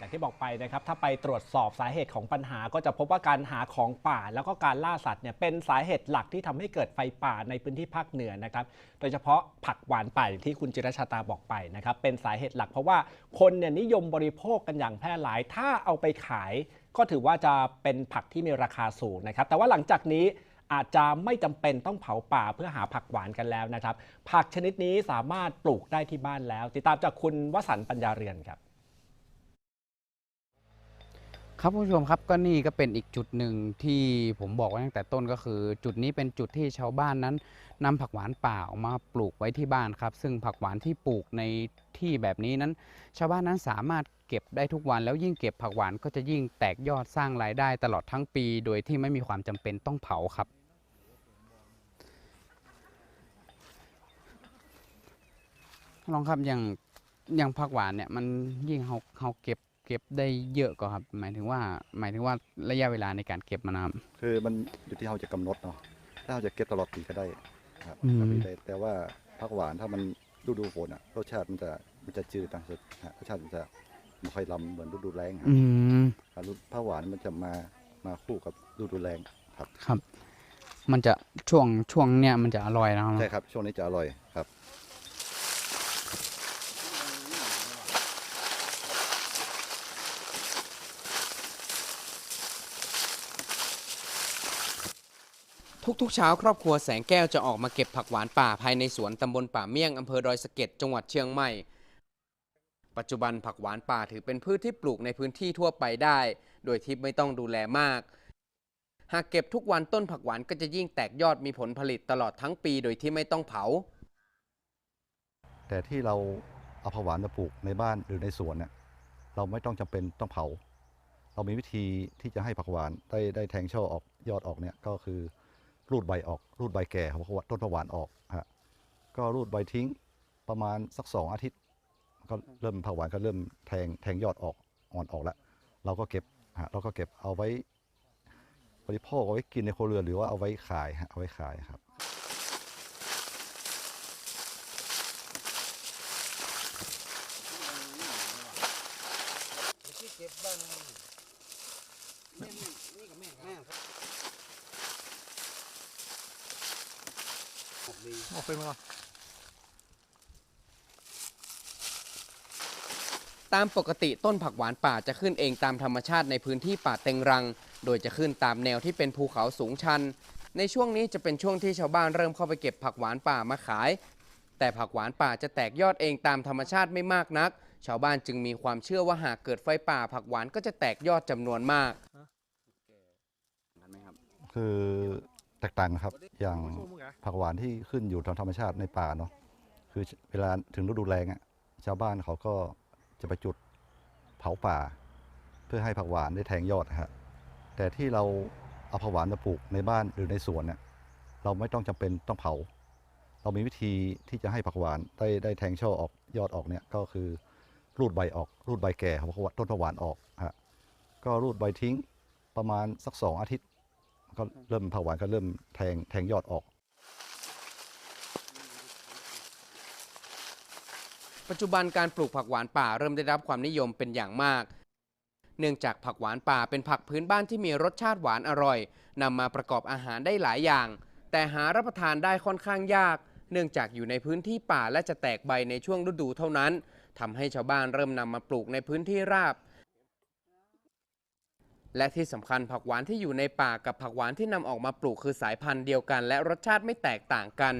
อย่างที่บอกไปนะครับถ้าไปตรวจสอบสาเหตุของปัญหา ก็จะพบว่าการหาของป่า แล้วก็การล่าสัตว์เนี่ยเป็นสาเหตุหลักที่ทำให้เกิดไฟป่าในพื้นที่ภาคเหนือนะครับโดยเฉพาะผักหวานป่าที่คุณจิรชาตาบอกไปนะครับเป็นสาเหตุหลักเพราะว่าคนเนี่ยนิยมบริโภคกันอย่างแพร่หลาย ถ้าเอาไปขาย ก็ถือว่าจะเป็นผักที่มีราคาสูงนะครับแต่ว่าหลังจากนี้อาจจะไม่จำเป็นต้องเผาป่าเพื่อหาผักหวานกันแล้วนะครับ ผักชนิดนี้สามารถปลูกได้ที่บ้านแล้ว ติดตามจากคุณวสันต์ปัญญาเรือนครับ ครับคุณผู้ชมครับก็นี่ก็เป็นอีกจุดหนึ่งที่ผมบอกไว้ตั้งแต่ต้นก็คือ จุดนี้เป็นจุดที่ชาวบ้านนั้นนำผักหวานป่าออกมาปลูกไว้ที่บ้านครับ ซึ่งผักหวานที่ปลูกในที่แบบนี้นั้น ชาวบ้านนั้นสามารถเก็บได้ทุกวันแล้วยิ่งเก็บผักหวานก็จะยิ่งแตกยอดสร้างรายได้ตลอดทั้งปี โดยที่ไม่มีความจำเป็นต้องเผาครับลองครับอย่างอย่างผักหวานเนี่ยมันยิ่งเขาเขาเก็บ เก็บได้เยอะก็ครับ หมายถึงว่าหมายถึงว่าระยะเวลาในการเก็บมันนะครับ คือมันอยู่ที่เราจะกำหนดเนาะถ้าเราจะเก็บตลอดปีก็ได้ครับอืมตลอดปีได้แต่ว่าผักหวานถ้ามันฤดูฝนอะรสชาติมันจะมันจะจืดนะฮะรสชาติมันจะไม่ค่อยลำเหมือนฤดูแล้งครับอืม ครับฤดูผักหวานมันจะมามาคู่กับฤดูแล้งครับครับมันจะช่วงช่วงเนี่ยมันจะอร่อยนะครับ ใช่ครับช่วงนี้จะอร่อยครับ ทุกๆเช้าครอบครัวแสงแก้วจะออกมาเก็บผักหวานป่าภายในสวนตำบลป่าเมี่ยงอำเภอดอยสะเก็ดจังหวัดเชียงใหม่ ปัจจุบันผักหวานป่าถือเป็นพืชที่ปลูกในพื้นที่ทั่วไปได้ โดยที่ไม่ต้องดูแลมาก หากเก็บทุกวันต้นผักหวานก็จะยิ่งแตกยอดมีผลผลิตตลอดทั้งปีโดยที่ไม่ต้องเผา แต่ที่เราเอาผักหวานมาปลูกในบ้านหรือในสวนเนี่ยเราไม่ต้องจำเป็นต้องเผา เรามีวิธีที่จะให้ผักหวานได้ได้แทงช่อออกยอดออกเนี่ยก็คือ รูดใบออก รูดใบแก่ของต้นผักหวานออกฮะก็รูดใบทิ้งประมาณสักสองอาทิตย์ ก็เริ่มผักหวานก็เริ่มแทงแทงยอดออกอ่อนออกแล้วเราก็เก็บฮะเราก็เก็บเอาไว้บริโภคเอาไว้กินในครัวเรือนหรือว่าเอาไว้ขายฮะเอาไว้ขายครับ ออกไปมาก่อนตามปกติต้นผักหวานป่าจะขึ้นเองตามธรรมชาติในพื้นที่ป่าเต็งรัง โดยจะขึ้นตามแนวที่เป็นภูเขาสูงชัน ในช่วงนี้จะเป็นช่วงที่ชาวบ้านเริ่มเข้าไปเก็บผักหวานป่ามาขาย แต่ผักหวานป่าจะแตกยอดเองตามธรรมชาติไม่มากนัก ชาวบ้านจึงมีความเชื่อว่าหากเกิดไฟป่า ผักหวานก็จะแตกยอดจำนวนมาก คือ แตกต่างครับ อย่างผักหวานที่ขึ้นอยู่ตามธรรมชาติในป่าเนาะคือเวลาถึงฤดูแล้งอะชาวบ้านเขาก็จะไปจุดเผาป่า เพื่อให้ผักหวานได้แทงยอดนะฮะแต่ที่เราเอาผักหวานมาปลูกในบ้านหรือในสวนเนี่ยเราไม่ต้องจำเป็นต้องเผา เรามีวิธีที่จะให้ผักหวานได้ได้แทงช่อออกยอดออกเนี่ยก็คือรูดใบออก รูดใบแก่ของต้นผักหวานออกฮะก็รูดใบทิ้งประมาณสักสองอาทิตย์ ก็เริ่มผักหวานก็เริ่มแทงแทงยอดออก ปัจจุบันการปลูกผักหวานป่าเริ่มได้รับความนิยมเป็นอย่างมาก เนื่องจากผักหวานป่าเป็นผักพื้นบ้านที่มีรสชาติหวานอร่อยนำมาประกอบอาหารได้หลายอย่าง แต่หารับประทานได้ค่อนข้างยาก เนื่องจากอยู่ในพื้นที่ป่าและจะแตกใบในช่วงฤดูเท่านั้นทำให้ชาวบ้านเริ่มนำมาปลูกในพื้นที่ราบ และที่สำคัญผักหวานที่อยู่ในป่ากับผักหวานที่นำออกมาปลูกคือสายพันธุ์เดียวกัน และรสชาติไม่แตกต่างกัน